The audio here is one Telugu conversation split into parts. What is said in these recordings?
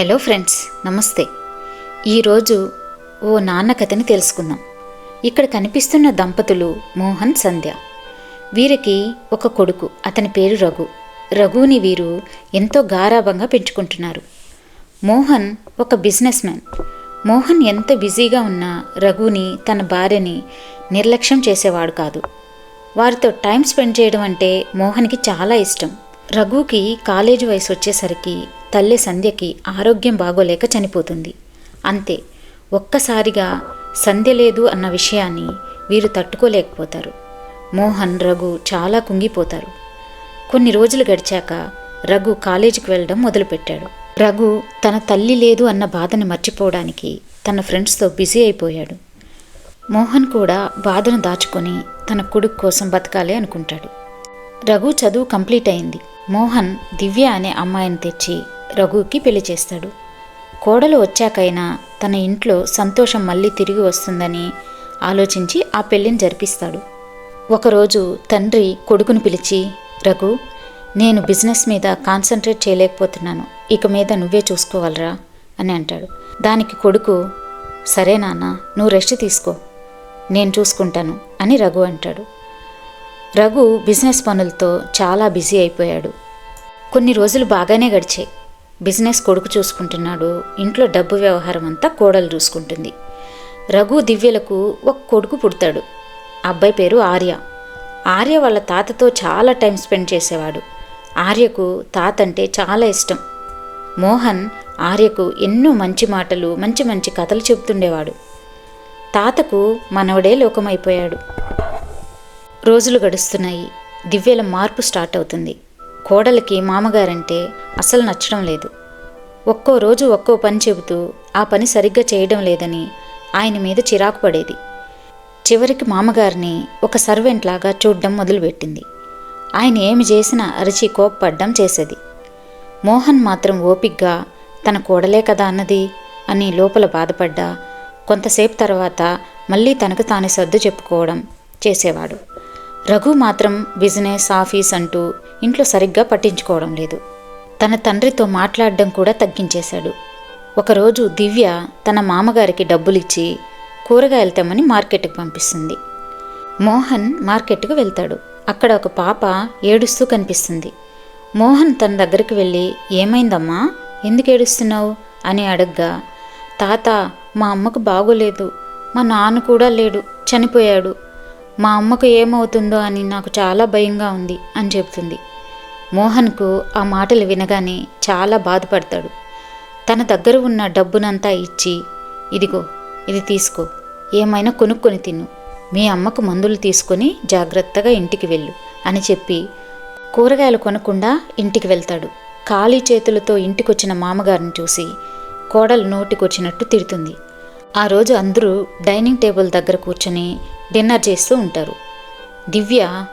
హలో ఫ్రెండ్స్ నమస్తే. ఈరోజు ఓ నాన్న కథని తెలుసుకుందాం. ఇక్కడ కనిపిస్తున్న దంపతులు మోహన్ సంధ్య. వీరికి ఒక కొడుకు అతని పేరు రఘు. రఘుని వీరు ఎంతో గారాభంగా పెంచుకుంటున్నారు. మోహన్ ఒక బిజినెస్ మ్యాన్. మోహన్ ఎంత బిజీగా ఉన్నా రఘుని తన భార్యని నిర్లక్ష్యం చేసేవాడు కాదు. వారితో టైం స్పెండ్ చేయడం అంటే మోహన్కి చాలా ఇష్టం. రఘుకి కాలేజీ వయసు వచ్చేసరికి తల్లి సంధ్యకి ఆరోగ్యం బాగోలేక చనిపోతుంది. అంతే ఒక్కసారిగా సంధ్య లేదు అన్న విషయాన్ని వీరు తట్టుకోలేకపోతారు. మోహన్ రఘు చాలా కుంగిపోతారు. కొన్ని రోజులు గడిచాక రఘు కాలేజీకి వెళ్ళడం మొదలుపెట్టాడు. రఘు తన తల్లి లేదు అన్న బాధని మర్చిపోవడానికి తన ఫ్రెండ్స్తో బిజీ అయిపోయాడు. మోహన్ కూడా బాధను దాచుకొని తన కొడుకు కోసం బతకాలి అనుకుంటాడు. రఘు చదువు కంప్లీట్ అయింది. మోహన్ దివ్య అనే అమ్మాయిని తెచ్చి రఘుకి పెళ్ళి చేస్తాడు. కోడలు వచ్చాకైనా తన ఇంట్లో సంతోషం మళ్ళీ తిరిగి వస్తుందని ఆలోచించి ఆ పెళ్ళిని జరిపిస్తాడు. ఒకరోజు తండ్రి కొడుకును పిలిచి రఘు నేను బిజినెస్ మీద కాన్సన్ట్రేట్ చేయలేకపోతున్నాను. ఇక మీద నువ్వే చూసుకోవాలరా అని అంటాడు. దానికి కొడుకు సరే నాన్న నువ్వు రెస్ట్ తీసుకో. నేను చూసుకుంటాను అని రఘు అంటాడు. రఘు బిజినెస్ పనులతో చాలా బిజీ అయిపోయాడు. కొన్ని రోజులు బాగానే గడిచాయి. బిజినెస్ కొడుకు చూసుకుంటున్నాడు. ఇంట్లో డబ్బు వ్యవహారం అంతా కోడలు చూసుకుంటుంది. రఘు దివ్యలకు ఒక కొడుకు పుడతాడు. అబ్బాయి పేరు ఆర్య. ఆర్య వాళ్ళ తాతతో చాలా టైం స్పెండ్ చేసేవాడు. ఆర్యకు తాత అంటే చాలా ఇష్టం. మోహన్ ఆర్యకు ఎన్నో మంచి మాటలు మంచి మంచి కథలు చెబుతుండేవాడు. తాతకు మనవడే లోకమైపోయాడు. రోజులు గడుస్తున్నాయి. దివ్యల మార్పు స్టార్ట్ అవుతుంది. కోడలికి మామగారంటే అసలు నచ్చడం లేదు. ఒక్కో రోజు ఒక్కో పని చెబుతూ ఆ పని సరిగ్గా చేయడం లేదని ఆయన మీద చిరాకు పడేది. చివరికి మామగారిని ఒక సర్వెంట్ లాగా చూడడం మొదలుపెట్టింది. ఆయన ఏమి చేసినా అరిచి కోప్పడ్డం చేసేది. మోహన్ మాత్రం ఓపిగ్గా తన కోడలే కదా అన్నది అని లోపల బాధపడ్డా కొంతసేపు తర్వాత మళ్ళీ తనకు తాను సర్దు చెప్పుకోవడం చేసేవాడు. రఘు మాత్రం బిజినెస్ ఆఫీస్ అంటూ ఇంట్లో సరిగ్గా పట్టించుకోవడం లేదు. తన తండ్రితో మాట్లాడడం కూడా తగ్గించేశాడు. ఒకరోజు దివ్య తన మామగారికి డబ్బులిచ్చి కూరగాయలు తెమ్మని మార్కెట్కి పంపిస్తుంది. మోహన్ మార్కెట్కు వెళ్తాడు. అక్కడ ఒక పాప ఏడుస్తూ కనిపిస్తుంది. మోహన్ తన దగ్గరికి వెళ్ళి ఏమైందమ్మా? ఎందుకు ఏడుస్తున్నావు? అని అడగ్గా తాత మా అమ్మకు బాగోలేదు. మా నాన్న కూడా లేడు. చనిపోయాడు. మా అమ్మకు ఏమవుతుందో అని నాకు చాలా భయంగా ఉంది అని చెబుతుంది మోహన్కు ఆ మాటలు వినగానే చాలా బాధపడతాడు. తన దగ్గర ఉన్న డబ్బునంతా ఇచ్చి ఇదిగో ఇది తీసుకో. ఏమైనా కొనుక్కొని తిను. మీ అమ్మకు మందులు తీసుకొని జాగ్రత్తగా ఇంటికి వెళ్ళు అని చెప్పి కూరగాయలు కొనకుండా ఇంటికి వెళ్తాడు. ఖాళీ చేతులతో ఇంటికొచ్చిన మామగారిని చూసి కోడలు నోటికొచ్చినట్టు తిడుతుంది. ఆ రోజు అందరూ డైనింగ్ టేబుల్ దగ్గర కూర్చొని డిన్నర్ చేస్తూ ఉంటారు. దివ్య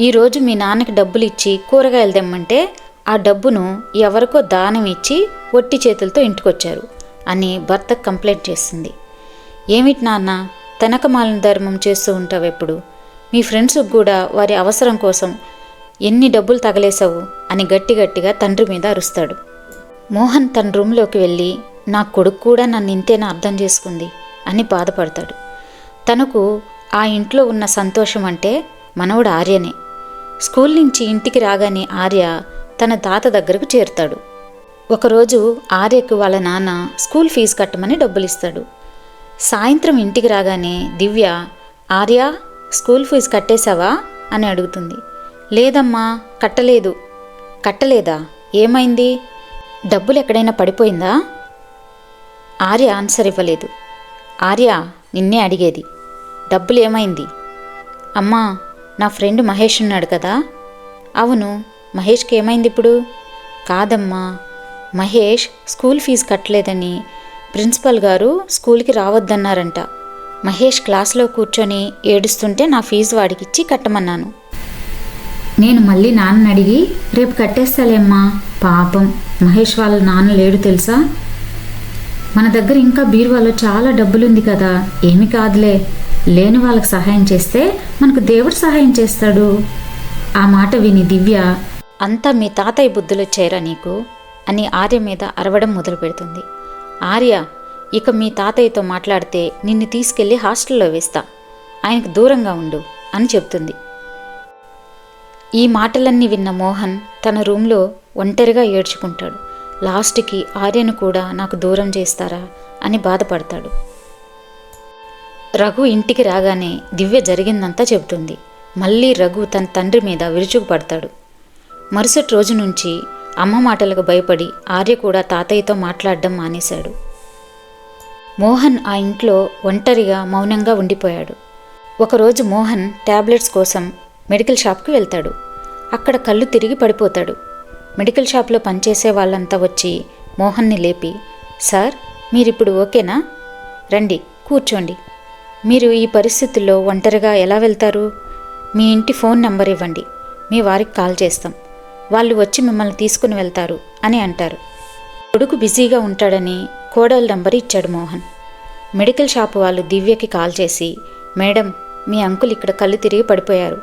ఈరోజు మీ నాన్నకి డబ్బులు ఇచ్చి కూరగాయలు తెమ్మంటే ఆ డబ్బును ఎవరికో దానం ఇచ్చి ఒట్టి చేతులతో ఇంటికొచ్చారు అని భర్త కంప్లైంట్ చేస్తుంది. ఏమిటి నాన్న తనకమాలిన ధర్మం చేస్తూ ఉంటావు ఎప్పుడు? మీ ఫ్రెండ్స్కి కూడా వారి అవసరం కోసం ఎన్ని డబ్బులు తగలేశావు? అని గట్టి గట్టిగా తండ్రి మీద అరుస్తాడు. మోహన్ తన రూమ్లోకి వెళ్ళి నా కొడుకు కూడా నన్ను ఇంతేనా అర్థం చేసుకుంది? అని బాధపడతాడు. తనకు ఆ ఇంట్లో ఉన్న సంతోషం అంటే మనవడు ఆర్యనే. స్కూల్ నుంచి ఇంటికి రాగానే ఆర్య తన తాత దగ్గరకు చేరుతాడు. ఒకరోజు ఆర్యకు వాళ్ళ నాన్న స్కూల్ ఫీజు కట్టమని డబ్బులిస్తాడు. సాయంత్రం ఇంటికి రాగానే దివ్య ఆర్య స్కూల్ ఫీజు కట్టేశావా? అని అడుగుతుంది. లేదమ్మా కట్టలేదు. కట్టలేదా? ఏమైంది? డబ్బులు ఎక్కడైనా పడిపోయిందా? ఆర్య ఆన్సర్ ఇవ్వలేదు. ఆర్య నిన్నే అడిగేది. డబ్బులు ఏమైంది? అమ్మా నా ఫ్రెండ్ మహేష్ ఉన్నాడు కదా? అవును మహేష్కి ఏమైంది ఇప్పుడు? కాదమ్మా మహేష్ స్కూల్ ఫీజు కట్టలేదని ప్రిన్సిపల్ గారు స్కూల్కి రావద్దన్నారంట. మహేష్ క్లాస్లో కూర్చొని ఏడుస్తుంటే నా ఫీజు వాడికిచ్చి కట్టమన్నాను. నేను మళ్ళీ నాన్నని అడిగి రేపు కట్టేస్తాలేమ్మా పాపం మహేష్ వాళ్ళ నాన్న లేడు తెలుసా? మన దగ్గర ఇంకా బీరువాలో చాలా డబ్బులుంది కదా ఏమి కాదులే. లేని వాళ్ళకి సహాయం చేస్తే మనకు దేవుడు సహాయం చేస్తాడు. ఆ మాట విని దివ్య అంతా మీ తాతయ్య బుద్ధులు చేరా నీకు అని ఆర్య మీద అరవడం మొదలు పెడుతుంది. ఆర్య ఇక మీ తాతయ్యతో మాట్లాడితే నిన్ను తీసుకెళ్ళి హాస్టల్లో వేస్తా. ఆయనకు దూరంగా ఉండు అని చెప్తుంది. ఈ మాటలన్నీ విన్న మోహన్ తన రూమ్లో ఒంటరిగా ఏడ్చుకుంటాడు. లాస్ట్కి ఆర్యను కూడా నాకు దూరం చేస్తారా అని బాధపడతాడు. రఘు ఇంటికి రాగానే దివ్య జరిగిందంతా చెబుతుంది. మళ్ళీ రఘు తన తండ్రి మీద విరుచుకుపడతాడు. మరుసటి రోజు నుంచి అమ్మ మాటలకు భయపడి ఆర్య కూడా తాతయ్యతో మాట్లాడడం మానేశాడు. మోహన్ ఆ ఇంట్లో ఒంటరిగా మౌనంగా ఉండిపోయాడు. ఒకరోజు మోహన్ ట్యాబ్లెట్స్ కోసం మెడికల్ షాప్కి వెళ్తాడు. అక్కడ కళ్ళు తిరిగి పడిపోతాడు. మెడికల్ షాప్లో పనిచేసే వాళ్ళంతా వచ్చి మోహన్ని లేపి సార్ మీరిప్పుడు ఓకేనా? రండి కూర్చోండి. మీరు ఈ పరిస్థితుల్లో ఒంటరిగా ఎలా వెళ్తారు? మీ ఇంటి ఫోన్ నెంబర్ ఇవ్వండి. మీ వారికి కాల్ చేస్తాం. వాళ్ళు వచ్చి మిమ్మల్ని తీసుకుని వెళ్తారు అని అంటారు. కొడుకు బిజీగా ఉంటాడని కోడల నంబర్ ఇచ్చాడు మోహన్. మెడికల్ షాప్ వాళ్ళు దివ్యకి కాల్ చేసి మేడం మీ అంకుల్ ఇక్కడ కళ్ళు తిరిగి పడిపోయారు.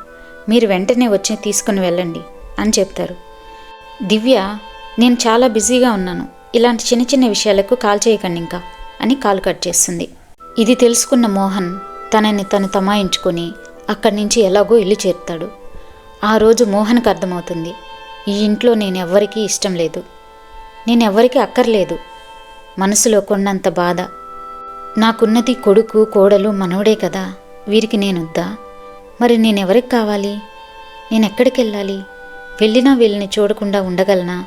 మీరు వెంటనే వచ్చి తీసుకుని వెళ్ళండి అని చెప్తారు. దివ్య నేను చాలా బిజీగా ఉన్నాను. ఇలాంటి చిన్న చిన్న విషయాలకు కాల్ చేయకండి ఇంకా అని కాల్ కట్ చేస్తుంది. ఇది తెలుసుకున్న మోహన్ తనని తను తమాయించుకొని అక్కడి నుంచి ఎలాగో ఇల్లు చేరుతాడు. ఆ రోజు మోహన్కి అర్థమవుతుంది ఈ ఇంట్లో నేను ఎవ్వరికీ ఇష్టం లేదు. నేను ఎవ్వరికీ అక్కర్లేదు. మనసులో కొన్నంత బాధ. నాకున్నది కొడుకు కోడలు మనవడే కదా వీరికి నేనొద్దా? మరి నేనెవరికి కావాలి? నేను ఎక్కడికి వెళ్ళాలి వెళ్ళినా వీళ్ళని చూడకుండా ఉండగలనా?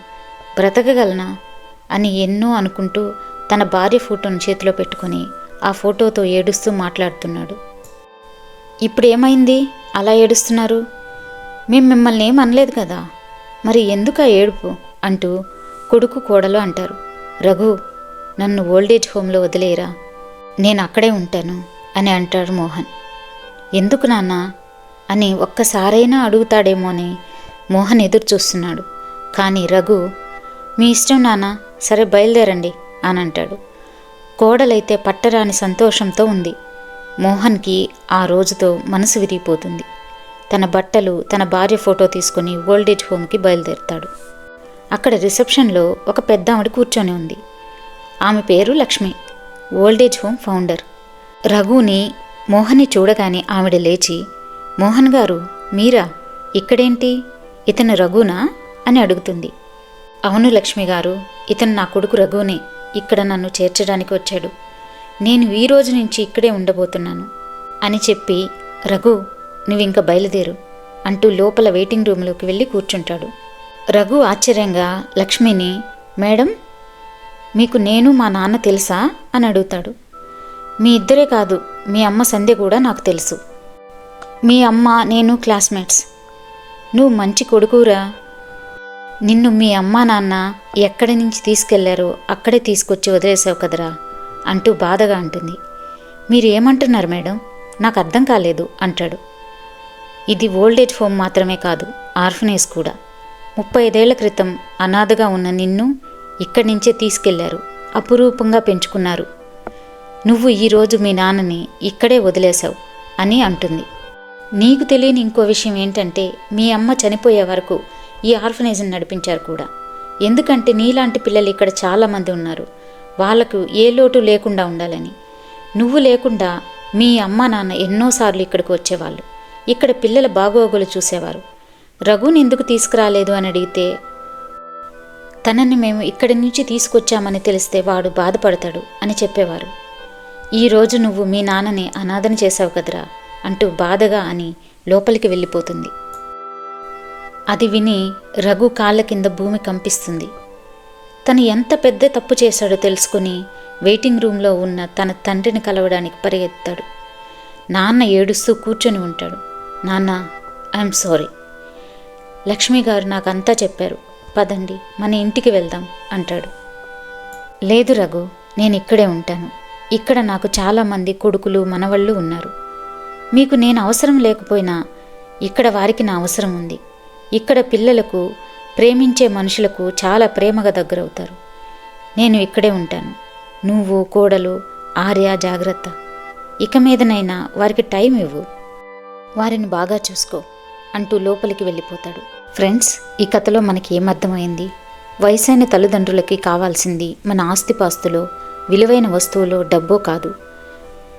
బ్రతకగలనా? అని ఎన్నో అనుకుంటూ తన భార్య ఫోటోను చేతిలో పెట్టుకొని ఆ ఫోటోతో ఏడుస్తూ మాట్లాడుతున్నాడు. ఇప్పుడు ఏమైంది? అలా ఏడుస్తున్నారు? మేము మిమ్మల్ని ఏం అనలేదు కదా? మరి ఎందుకు ఏడుపు? అంటూ కొడుకు కోడలు అంటారు. రఘు నన్ను ఓల్డేజ్ హోమ్లో వదిలేరా నేను అక్కడే ఉంటాను అని అంటాడు మోహన్. ఎందుకు నాన్న? అని ఒక్కసారైనా అడుగుతాడేమో అని మోహన్ ఎదురు చూస్తున్నాడు. కానీ రఘు మీ ఇష్టం నాన్న సరే బయలుదేరండి అని అంటాడు. కోడలైతే పట్టరాని సంతోషంతో ఉంది. మోహన్కి ఆ రోజుతో మనసు విరిగిపోతుంది. తన బట్టలు తన భార్య ఫోటో తీసుకుని ఓల్డేజ్ హోమ్కి బయలుదేరుతాడు. అక్కడ రిసెప్షన్లో ఒక పెద్ద ఆవిడ కూర్చొని ఉంది. ఆమె పేరు Lakshmi old age home founder. రఘుని మోహన్ని చూడగానే ఆవిడ లేచి మోహన్ గారు మీరా ఇక్కడేంటి? ఇతను రఘునా? అని అడుగుతుంది. అవును లక్ష్మి గారు ఇతను నా కొడుకు రఘునే. ఇక్కడ నన్ను చేర్చడానికి వచ్చాడు. నేను ఈ రోజు నుంచి ఇక్కడే ఉండబోతున్నాను అని చెప్పి రఘు నువ్వింక బయలుదేరు అంటూ లోపల వెయిటింగ్ రూమ్లోకి వెళ్ళి కూర్చుంటాడు. రఘు ఆశ్చర్యంగా లక్ష్మిని మేడం మీకు నేను మా నాన్న తెలుసా? అని అడుగుతాడు. మీ ఇద్దరే కాదు మీ అమ్మ సంధ్య కూడా నాకు తెలుసు. మీ అమ్మ నేను క్లాస్మేట్స్. నువ్వు మంచి కొడుకురా నిన్ను మీ అమ్మా నాన్న ఎక్కడి నుంచి తీసుకెళ్ళారో అక్కడే తీసుకొచ్చి వదిలేసావు కదరా అంటూ బాధగా అంటుంది. మీరు ఏమంటున్నారు మేడం? నాకు అర్థం కాలేదు అంటాడు. ఇది ఓల్డేజ్ హోమ్ మాత్రమే కాదు ఆర్ఫనేజ్ కూడా. ముప్పై ఐదేళ్ళ క్రితం అనాథగా ఉన్న నిన్ను ఇక్కడి నుంచే తీసుకెళ్ళారు అపురూపంగా పెంచుకున్నారు. నువ్వు ఈరోజు మీ నాన్నని ఇక్కడే వదిలేశావు అని అంటుంది. నీకు తెలియని ఇంకో విషయం ఏంటంటే మీ అమ్మ చనిపోయే వరకు ఈ ఆర్ఫనైజ్ని నడిపించారు కూడా. ఎందుకంటే నీలాంటి పిల్లలు ఇక్కడ చాలామంది ఉన్నారు. వాళ్ళకు ఏ లోటు లేకుండా ఉండాలని. నువ్వు లేకుండా మీ అమ్మ నాన్న ఎన్నోసార్లు ఇక్కడికి వచ్చేవాళ్ళు. ఇక్కడ పిల్లల బాగోగులు చూసేవారు. రఘుని ఎందుకు తీసుకురాలేదు అని అడిగితే తనని మేము ఇక్కడి నుంచి తీసుకొచ్చామని తెలిస్తే వాడు బాధపడతాడు అని చెప్పేవారు. ఈరోజు నువ్వు మీ నాన్నని అనాథన చేశావు కదరా అంటూ బాధగా అని లోపలికి వెళ్ళిపోతుంది. అది విని రఘు కాళ్ళ కింద భూమి కంపిస్తుంది. తను ఎంత పెద్ద తప్పు చేశాడో తెలుసుకుని వెయిటింగ్ రూమ్లో ఉన్న తన తండ్రిని కలవడానికి పరిగెత్తాడు. నాన్న ఏడుస్తూ కూర్చొని ఉంటాడు. నాన్న ఐఎమ్ సారీ. లక్ష్మి గారు అంతా చెప్పారు. పదండి మన ఇంటికి వెళ్దాం అంటాడు. లేదు రఘు నేను ఇక్కడే ఉంటాను. ఇక్కడ నాకు చాలామంది కొడుకులు మనవళ్ళు ఉన్నారు. మీకు నేను అవసరం లేకపోయినా ఇక్కడ వారికి నా అవసరం ఉంది. ఇక్కడ పిల్లలకు ప్రేమించే మనుషులకు చాలా ప్రేమగా దగ్గరవుతారు. నేను ఇక్కడే ఉంటాను. నువ్వు కోడలు ఆర్య జాగ్రత్త. ఇక మీదనైనా వారికి టైం ఇవ్వు. వారిని బాగా చూసుకో అంటూ లోపలికి వెళ్ళిపోతాడు. ఫ్రెండ్స్ ఈ కథలో మనకి ఏమర్థమైంది వయసైన తల్లిదండ్రులకి కావాల్సింది మన ఆస్తిపాస్తులో విలువైన వస్తువులో డబ్బో కాదు.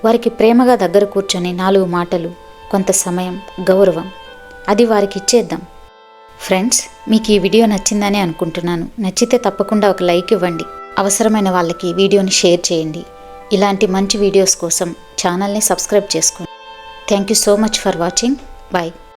వారికి ప్రేమగా దగ్గర కూర్చొని నాలుగు మాటలు కొంత సమయం గౌరవం. అది వారికి ఇచ్చేద్దాం. ఫ్రెండ్స్ మీకు ఈ వీడియో నచ్చిందని అనుకుంటున్నాను. నచ్చితే తప్పకుండా ఒక లైక్ ఇవ్వండి. అవసరమైన వాళ్ళకి వీడియోని షేర్ చేయండి. ఇలాంటి మంచి వీడియోస్ కోసం ఛానల్ని సబ్స్క్రైబ్ చేసుకోండి. Thank you so much for watching bye